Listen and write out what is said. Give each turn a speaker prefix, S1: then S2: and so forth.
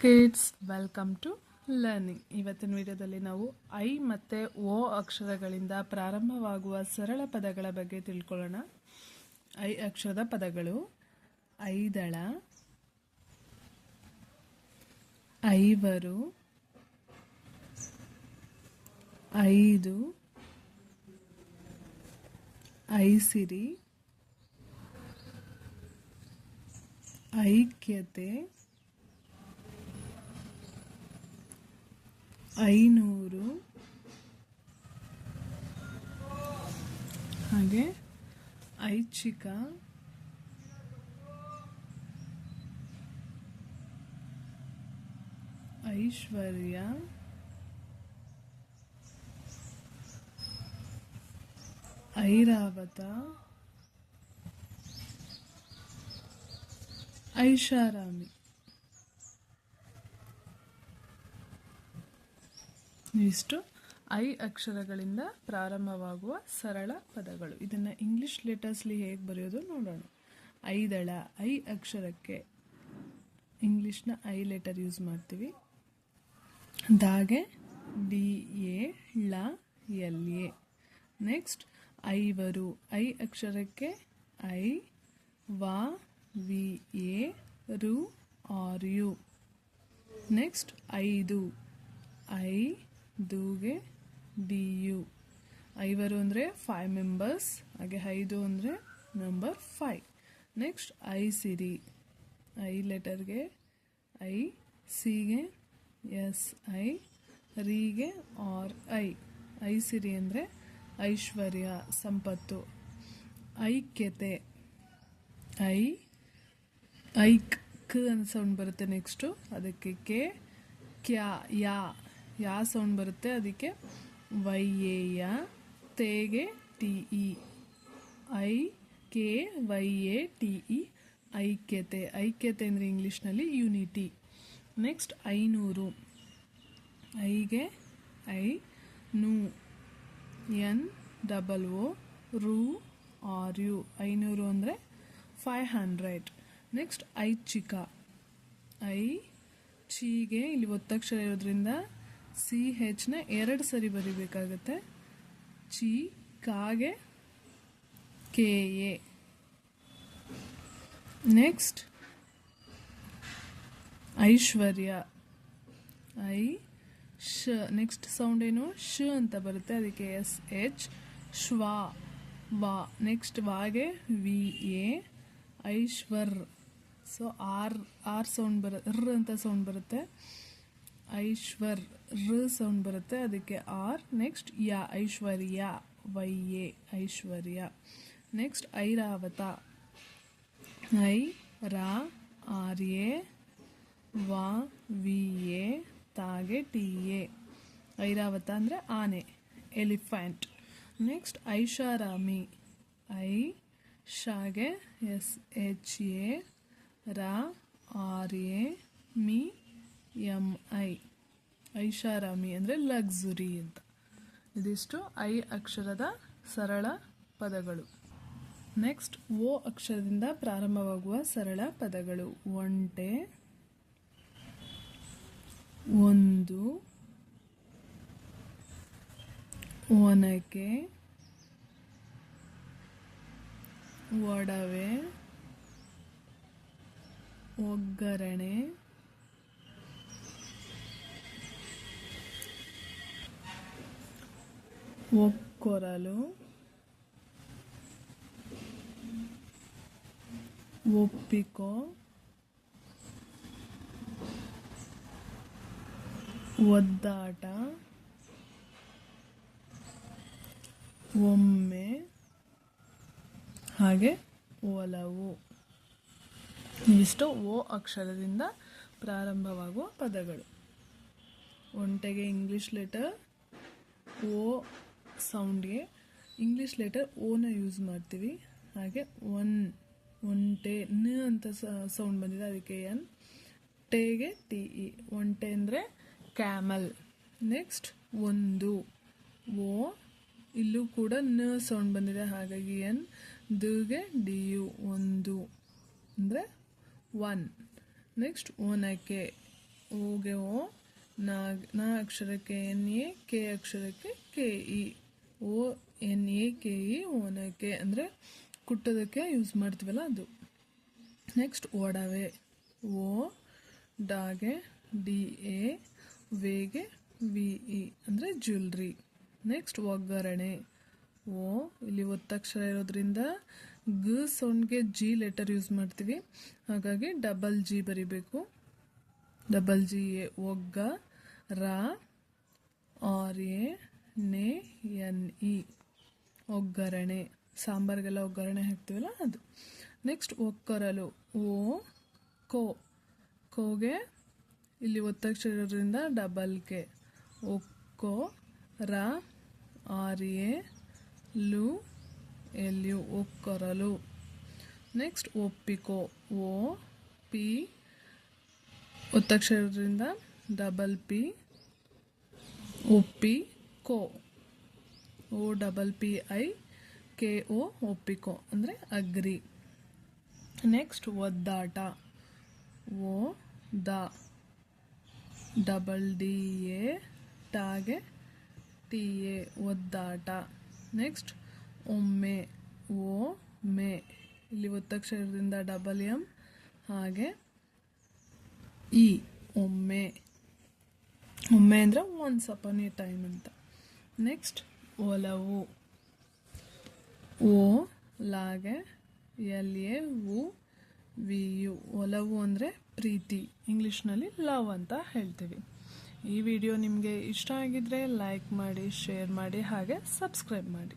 S1: Kids welcome to learning ಇವತ್ತಿನ ವಿಡಿಯೋದಲ್ಲಿ ನಾವು ಐ ಮತ್ತು ಓ ಅಕ್ಷರಗಳಿಂದ ಪ್ರಾರಂಭವಾಗುವ ಸರಳ ಪದಗಳ ಬಗ್ಗೆ ತಿಳ್ಕೊಳ್ಳೋಣ. ಐ ಅಕ್ಷರದ ಪದಗಳು ಐದಳ, ಐವರು, ಐದು, ಐಸಿರಿ, ಐಕ್ಯತೆ ಐನೂರು. ಹಾಗೆ ಐಚ್ಛಿಕ. ಐಶ್ವರ್ಯ. ಐರಾವತ. ಐಷಾರಾಮಿ. ಇಷ್ಟು ಐ ಅಕ್ಷರಗಳಿಂದ ಪ್ರಾರಂಭವಾಗುವ ಸರಳ ಪದಗಳು. ಇದನ್ನು ಇಂಗ್ಲಿಷ್ ಲೆಟರ್ಸ್ಲಿ ಹೇಗೆ ಬರೆಯೋದು ನೋಡೋಣ. ಐದಳ, ಐ ಅಕ್ಷರಕ್ಕೆ ಇಂಗ್ಲೀಷ್ನ ಐ ಲೆಟರ್ ಯೂಸ್ ಮಾಡ್ತೀವಿ. ದಾಗೆ, ಡಿ, ಎ, ಳ, ಎಲ್, ಎ. ನೆಕ್ಸ್ಟ್ ಐವರು, ಐ ಅಕ್ಷರಕ್ಕೆ ಐ, ವಾ, ವಿ, ಎ, ರು, ಆರ್, ಯು. ನೆಕ್ಸ್ಟ್ ಐದು, ಐ ದೂಗೆ ಡಿ ಯು ಐವರು ಅಂದರೆ ಫೈವ್ ಮೆಂಬರ್ಸ್ ಹಾಗೆ ಐದು ಅಂದರೆ ನಂಬರ್ ಫೈವ್ ನೆಕ್ಸ್ಟ್ ಐ ಸಿರಿ. ಐ ಲೆಟರ್ಗೆ ಐ ಸಿಗೆ ಎಸ್ ಐ ರಿಗೆ ಆರ್ ಐ. ಐ ಸಿರಿ ಅಂದರೆ ಐಶ್ವರ್ಯ, ಸಂಪತ್ತು. ಐಕ್ಯತೆ. ಐ, ಐಕ್. ಕ ಸೌಂಡ್ ಬರುತ್ತೆ ನೆಕ್ಸ್ಟು ಅದಕ್ಕೆ ಕೆ, ಕ್ಯಾ, ಯಾ. ಯಾ ಸೌಂಡ್ ಬರುತ್ತೆ? ಅದಕ್ಕೆ ವೈ, ಎ, ಯ, ತೇಗೆ, T, E. I, K, Y, A, T, E. ಐಕ್ಯತೆ. ಐಕ್ಯತೆ ಅಂದರೆ ಇಂಗ್ಲೀಷ್ನಲ್ಲಿ ಯೂನಿಟಿ. ನೆಕ್ಸ್ಟ್, ಐನೂರು. ಐಗೆ, ಐ, ನೂ, ಎನ್, ಡಬಲ್ ಒ ರು, ಆರ್, ಯು. ಐನೂರು ಅಂದರೆ ಫೈವ್ ಹಂಡ್ರೆಡ್. ನೆಕ್ಸ್ಟ್, ಐಚ್ಛಿಕ. ಐ ಚೀಗೆ ಇಲ್ಲಿ ಒತ್ತಕ್ಷರ ಇರೋದ್ರಿಂದ ಸಿ ಹೆಚ್ನ ಎರಡು ಸರಿ ಬರಿಬೇಕಾಗತ್ತೆ. ಚಿ, ಕಾಗೆ, ಕೆ, ಎ. ನೆಕ್ಸ್ಟ್ ಐಶ್ವರ್ಯ. ಐ, ಶ ನೆಕ್ಸ್ಟ್ ಸೌಂಡ್ ಏನು? ಶ ಅಂತ ಬರುತ್ತೆ, ಅದಕ್ಕೆ ಎಸ್ ಎಚ್ ಶ್ವಾ, ವಾ. ನೆಕ್ಸ್ಟ್ ವಾಗೆ, ವಿ, ಎ, ಐಶ್ವರ್. ಸೊ ಆರ್ ಆರ್ ಸೌಂಡ್ ಬರ ಅಂತ ಸೌಂಡ್ ಬರುತ್ತೆ. ಐಶ್ವರ್. ರ್ ಸೌಂಡ್ ಬರುತ್ತೆ. ಅದಕ್ಕೆ ಆರ್ ನೆಕ್ಸ್ಟ್ ಯಾ, ಐಶ್ವರ್ಯ ವೈ ಎ ಐಶ್ವರ್ಯ. ನೆಕ್ಸ್ಟ್ ಐರಾವತ. ಐ, ರಾ ಆರ್ ಎ ವಾ ವಿ ಎ ತಾಗೆ ಟಿ ಎ ಐರಾವತ ಅಂದರೆ ಆನೆ, ಎಲಿಫೆಂಟ್. ನೆಕ್ಸ್ಟ್ ಐಷಾರಾಮಿ. ಐ, ಶಾಗೆ, ಎಸ್, ಎಚ್, ಎ, ರಾ ಆರ್ ಎ ಮಿ ಎಂ ಐ. ಐಷಾರಾಮಿ ಅಂದರೆ ಲಗ್ಸುರಿ ಅಂತ. ಇದಿಷ್ಟು ಐ ಅಕ್ಷರದ ಸರಳ ಪದಗಳು. ನೆಕ್ಸ್ಟ್ ಓ ಅಕ್ಷರದಿಂದ ಪ್ರಾರಂಭವಾಗುವ ಸರಳ ಪದಗಳು. ಒಂಟೆ, ಒಂದು, ಒನಕೆ, ಒಡವೆ, ಒಗ್ಗರಣೆ. ಒಕ್ಕೊರಲು. ಒಪ್ಪಿಕೋ. ಒದ್ದಾಟ. ಒಮ್ಮೆ. ಹಾಗೆ ಒಲವು. ಇಷ್ಟು ಓ ಅಕ್ಷರದಿಂದ ಪ್ರಾರಂಭವಾಗುವ ಪದಗಳು. ಒಂಟೆಗೆ ಇಂಗ್ಲಿಷ್ ಲೆಟರ್ ಓ ಸೌಂಡ್ಗೆ ಇಂಗ್ಲೀಷ್ ಲೆಟರ್ ಓನ ಯೂಸ್ ಮಾಡ್ತೀವಿ. ಹಾಗೆ ಒನ್ ಒಂಟೆ ನ ಅಂತ ಸೌಂಡ್ ಬಂದಿದೆ. ಅದಕ್ಕೆ ಎನ್ ಟೇಗೆ ಟಿ ಇ ಒಂಟೆ ಅಂದರೆ ಕ್ಯಾಮಲ್ ನೆಕ್ಸ್ಟ್ ಒಂದು. ಓ ಇಲ್ಲೂ ಕೂಡ ನ ಸೌಂಡ್ ಬಂದಿದೆ. ಹಾಗಾಗಿ ಎನ್ ದುಗೆ ಡಿ ಯು ಒಂದು ಅಂದರೆ ಒನ್ ನೆಕ್ಸ್ಟ್ ಓನಕ್ಕೆ ಓಗೆ ಓ ನಾ ನಾ ಅಕ್ಷರಕ್ಕೆ ಎನ್ ಎ ಕೆ ಅಕ್ಷರಕ್ಕೆ K E O N A K E ಓನಕ್ಕೆ ಅಂದರೆ ಕುಟ್ಟೋದಕ್ಕೆ ಯೂಸ್ ಮಾಡ್ತೀವಲ್ಲ ಅದು. ನೆಕ್ಸ್ಟ್ ಒಡವೆ ಓ, ಡಾಗೆ, ಡಿ, ಎ, ವೇಗೆ, ವಿ, ಇ ಅಂದರೆ ಜ್ಯುವೆಲ್ರಿ ನೆಕ್ಸ್ಟ್ ಒಗ್ಗರಣೆ. ಓ, ಇಲ್ಲಿ ಒತ್ತಕ್ಷರ ಇರೋದ್ರಿಂದ ಗ ಸೌಂಡ್ಗೆ ಜಿ ಲೆಟರ್ ಯೂಸ್ ಮಾಡ್ತೀವಿ. ಹಾಗಾಗಿ ಡಬಲ್ ಜಿ ಬರಿಬೇಕು. ಡಬಲ್ ಜಿ ಎ, ಒಗ್ಗ, ರ, ಆರ್, ಎ ನೆ, ಎನ್, ಇ, ಒಗ್ಗರಣೆ, ಸಾಂಬಾರಿಗೆಲ್ಲ ಒಗ್ಗರಣೆ ಹಾಕ್ತೀವಲ್ಲ ಅದು. ನೆಕ್ಸ್ಟ್ ಒಕ್ಕರಲು, ಓ, ಕೋ. ಕೋಗೆ ಇಲ್ಲಿ ಒತ್ತಕ್ಷರದಿಂದ ಡಬಲ್ ಕೆ. ಒಕ್ಕೋ, ರ, ಆರ್, ಎ, ಲು, ಎಲ್, ಯು, ಒಕ್ಕರಲು. ನೆಕ್ಸ್ಟ್ ಒಪ್ಪಿಕೋ, ಓ, ಪಿ. ಒತ್ತಕ್ಷರದಿಂದ ಡಬಲ್ ಪಿ, ಒಪ್ಪಿ. ಕೋ O double P I K O ಒಪ್ಪಿಕೋ. ಅಂದರೆ ಅಗ್ರಿ. ನೆಕ್ಸ್ಟ್ ಒದ್ದಾಟ. ಓ ದ ಡಬಲ್ ಡಿ ಎ ಟಾಗೆ ಟಿ ಎ ಒದ್ದಾಟ. ನೆಕ್ಸ್ಟ್ ಒಮ್ಮೆ ಓ ಮೆ ಇಲ್ಲಿ ಒತ್ತಕ್ಷರದಿಂದ ಡಬಲ್ ಎಂ ಹಾಗೆ ಇ, ಒಮ್ಮೆ. ಒಮ್ಮೆ ಅಂದರೆ ಒನ್ಸ್ ಅಪನ್ ಎ ಟೈಮ್ ಅಂತ. ನೆಕ್ಸ್ಟ್ ಒಲವು. ಓ, ಲಾಗೆ ಎಲ್ ಎ ವು ವಿ ಯು ಒಲವು ಅಂದರೆ ಪ್ರೀತಿ. ಇಂಗ್ಲೀಷ್ನಲ್ಲಿ ಲವ್ ಅಂತ ಹೇಳ್ತೀವಿ. ಈ ವಿಡಿಯೋ ನಿಮಗೆ ಇಷ್ಟ ಆಗಿದ್ರೆ ಲೈಕ್ ಮಾಡಿ, ಶೇರ್ ಮಾಡಿ, ಹಾಗೆ ಸಬ್ಸ್ಕ್ರೈಬ್ ಮಾಡಿ.